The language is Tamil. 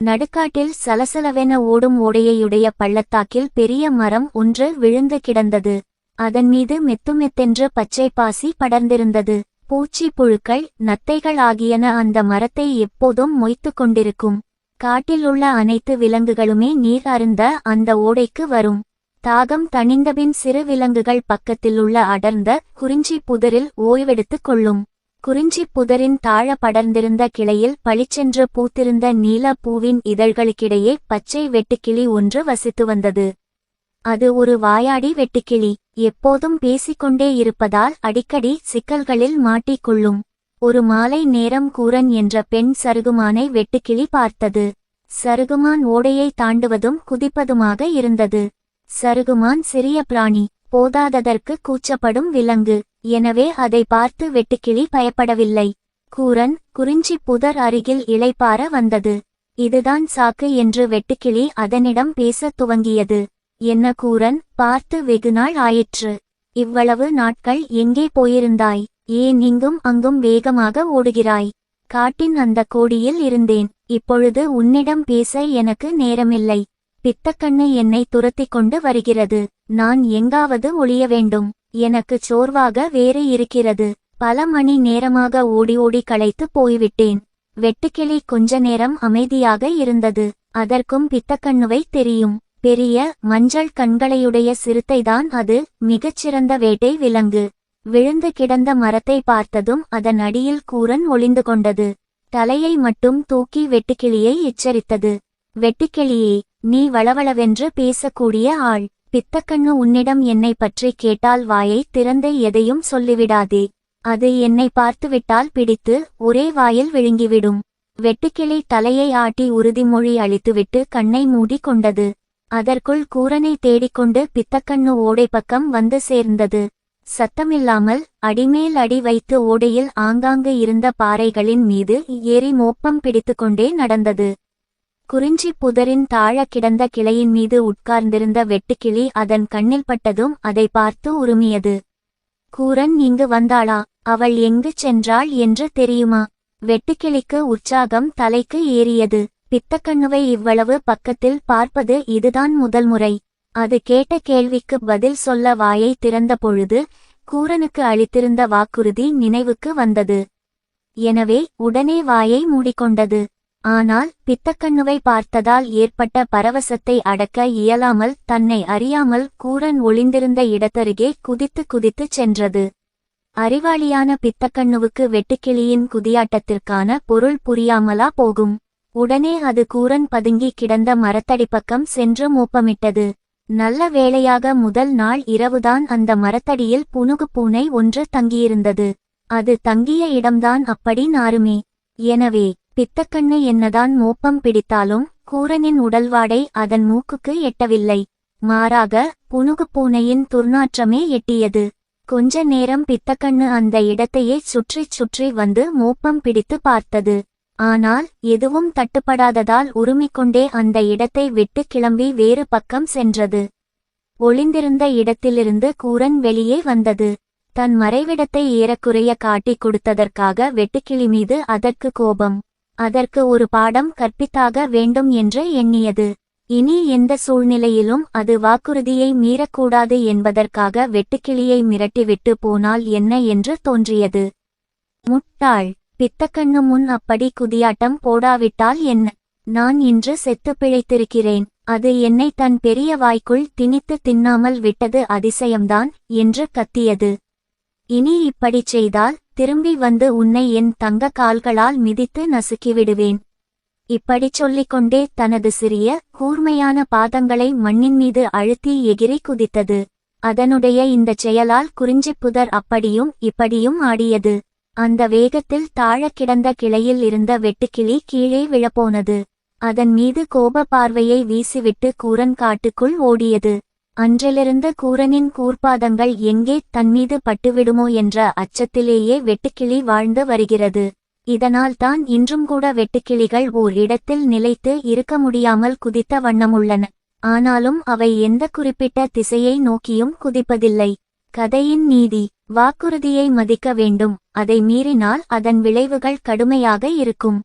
நடுக்காட்டில் சலசலவென ஓடும் ஓடையையுடைய பள்ளத்தாக்கில் பெரிய மரம் ஒன்று விழுந்து கிடந்தது. அதன் மீது மெத்துமெத்தென்று பச்சை பாசி படர்ந்திருந்தது. பூச்சி புழுக்கள் நத்தைகள் ஆகியன அந்த மரத்தை எப்போதும் மொய்த்து கொண்டிருக்கும். காட்டில் உள்ள அனைத்து விலங்குகளுமே நீர் அருந்த அந்த ஓடைக்கு வரும். தாகம் தணிந்தபின் சிறு விலங்குகள் பக்கத்தில் உள்ள அடர்ந்த குறிஞ்சி புதரில் ஓய்வெடுத்துக் கொள்ளும். குறிஞ்சி புதரின் தாழ படர்ந்திருந்த கிளையில் பளிச்சென்று பூத்திருந்த நீல பூவின் இதழ்களுக்கிடையே பச்சை வெட்டுக்கிளி ஒன்று வசித்து வந்தது. அது ஒரு வாயாடி வெட்டுக்கிளி. எப்போதும் பேசிக்கொண்டே இருப்பதால் அடிக்கடி சிக்கல்களில் மாட்டிக்கொள்ளும் ஒரு மாலை நேரம் கூரன் என்ற பெண் சருகுமானை வெட்டுக்கிளி பார்த்தது. சருகுமான் ஓடையை தாண்டுவதும் குதிப்பதுமாக இருந்தது. சருகுமான் சிறிய பிராணி. போதாததற்கு கூச்சப்படும் விலங்கு. எனவே அதை பார்த்து வெட்டுக்கிளி பயப்படவில்லை. கூரன் குறிஞ்சி புதர் அருகில் இளைப்பார வந்தது. இதுதான் சாக்கு என்று வெட்டுக்கிளி அதனிடம் பேசத் துவங்கியது. என்ன கூரன் பார்த்து வெகுநாள் ஆயிற்று. இவ்வளவு நாட்கள் எங்கே போயிருந்தாய்? ஏன் இங்கும் அங்கும் வேகமாக ஓடுகிறாய்? காட்டின் அந்த கோடியில் இருந்தேன். இப்பொழுது உன்னிடம் பேச எனக்கு நேரமில்லை. பித்தக்கண்ணு என்னை துரத்திக் கொண்டு வருகிறது. நான் எங்காவது ஒளிய வேண்டும். எனக்கு சோர்வாக வேறு இருக்கிறது. பல மணி நேரமாக ஓடி ஓடி களைத்து போய்விட்டேன். வெட்டுக்கிளி கொஞ்ச நேரம் அமைதியாக இருந்தது. அதற்கும் பித்தக்கண்ணுவை தெரியும். பெரிய மஞ்சள் கண்களையுடைய சிறுத்தைதான் அது. மிகச்சிறந்த வேட்டை விலங்கு. விழுந்து கிடந்த மரத்தை பார்த்ததும் அதன் அடியில் கூரன் ஒளிந்து கொண்டது. தலையை மட்டும் தூக்கி வெட்டுக்கிளியை எச்சரித்தது. வெட்டுக்கிளியே நீ வளவளவென்று பேசக்கூடிய ஆள். பித்தக்கண்ணு உன்னிடம் என்னை பற்றி கேட்டால் வாயை திறந்து எதையும் சொல்லிவிடாதே. அது என்னை பார்த்துவிட்டால் பிடித்து ஒரே வாயில் விழுங்கிவிடும். வெட்டுக்கிளி தலையை ஆட்டி உறுதிமொழி அளித்துவிட்டு கண்ணை மூடி கொண்டது அதற்குள் கூரனை தேடிக்கொண்டு பித்தக்கண்ணு ஓடை பக்கம் வந்து சேர்ந்தது. சத்தமில்லாமல் அடிமேல் அடி வைத்து ஓடையில் ஆங்காங்கு இருந்த பாறைகளின் மீது ஏறி மோப்பம் பிடித்துக்கொண்டே நடந்தது. குறிஞ்சி புதரின் தாழ கிடந்த கிளையின் மீது உட்கார்ந்திருந்த வெட்டுக்கிளி அதன் கண்ணில் பட்டதும் அதை பார்த்து உருமியது. கூரன் இங்கு வந்தாளா? அவள் எங்கு சென்றாள் என்று தெரியுமா வெட்டுக்கிளிக்கு உற்சாகம் தலைக்கு ஏறியது. பித்தக்கண்ணுவை இவ்வளவு பக்கத்தில் பார்ப்பது இதுதான் முதல் முறை அது கேட்ட கேள்விக்கு பதில் சொல்ல வாயை திறந்த பொழுது கூரனுக்கு அளித்திருந்த வாக்குறுதி நினைவுக்கு வந்தது. எனவே உடனே வாயை மூடிக்கொண்டது. ஆனால் பித்தக்கண்ணுவை பார்த்ததால் ஏற்பட்ட பரவசத்தை அடக்க இயலாமல் தன்னை அறியாமல் கூரன் ஒளிந்திருந்த இடத்தருகே குதித்து குதித்து சென்றது. அறிவாளியான பித்தக்கண்ணுவுக்கு வெட்டுக்கிளியின் குதியாட்டத்திற்கான பொருள் புரியாமலா போகும். உடனே அது கூரன் பதுங்கி கிடந்த மரத்தடி பக்கம் சென்று மூப்பமிட்டது. நல்ல வேளையாக முதல் நாள் இரவுதான் அந்த மரத்தடியில் புனுகு பூனை ஒன்று தங்கியிருந்தது. அது தங்கிய இடம்தான் அப்படி நாருமே எனவே பித்தக்கண்ணு என்னதான் மோப்பம் பிடித்தாலும் கூரனின் உடல்வாடை அதன் மூக்குக்கு எட்டவில்லை. மாறாக புனுகு பூனையின் துர்நாற்றமே எட்டியது. கொஞ்ச நேரம் பித்தக்கண்ணு அந்த இடத்தையே சுற்றிச் சுற்றி வந்து மோப்பம் பிடித்து பார்த்தது. ஆனால் எதுவும் தட்டுப்படாததால் உருமிக்கொண்டே அந்த இடத்தை விட்டு கிளம்பி வேறு பக்கம் சென்றது. ஒளிந்திருந்த இடத்திலிருந்து கூரன் வெளியே வந்தது. தன் மறைவிடத்தை ஏறக்குறைய காட்டிக் கொடுத்ததற்காக வெட்டுக்கிளி மீது அதற்கு கோபம். அதற்கு ஒரு பாடம் கற்பித்தாக வேண்டும் என்று எண்ணியது. இனி எந்த சூழ்நிலையிலும் அது வாக்குறுதியை மீறக்கூடாது என்பதற்காக வெட்டுக்கிளியை மிரட்டிவிட்டு போனால் என்ன என்று தோன்றியது. முட்டாள் பித்தக்கண்ணு முன் அப்படி குதியாட்டம் போடாவிட்டால் என்ன? நான் இன்று செத்து பிழைத்திருக்கிறேன். அது என்னை தன் பெரிய வாய்க்குள் திணித்து தின்னாமல் விட்டது அதிசயம்தான் என்று கத்தியது. இனி இப்படிச் செய்தால் திரும்பி வந்து உன்னை என் தங்க கால்களால் மிதித்து நசுக்கிவிடுவேன். இப்படிச் சொல்லிக்கொண்டே தனது சிறிய கூர்மையான பாதங்களை மண்ணின் மீது அழுத்தி எகிரி குதித்தது. அதனுடைய இந்தச் செயலால் குறிஞ்சிப்புதர் அப்படியும் இப்படியும் ஆடியது. அந்த வேகத்தில் தாழக் கிடந்த கிளையில் இருந்த வெட்டுக்கிளி கீழே விழப்போனது. அதன் மீது கோப பார்வையை வீசிவிட்டு கூரன் காட்டுக்குள் ஓடியது. அன்றிலிருந்து கூரனின் கூர்ப்பாதங்கள் எங்கே தன்மீது பட்டுவிடுமோ என்ற அச்சத்திலேயே வெட்டுக்கிளி வாழ்ந்து வருகிறது. இதனால் தான் இன்றும் கூட வெட்டுக்கிளிகள் ஓர் இடத்தில் நிலைத்து இருக்க முடியாமல் குதித்த வண்ணமுள்ளன. ஆனாலும் அவை எந்த குறிப்பிட்ட திசையை நோக்கியும் குதிப்பதில்லை. கதையின் நீதி வாக்குறுதியை மதிக்க வேண்டும். அதை மீறினால் அதன் விளைவுகள் கடுமையாக இருக்கும்.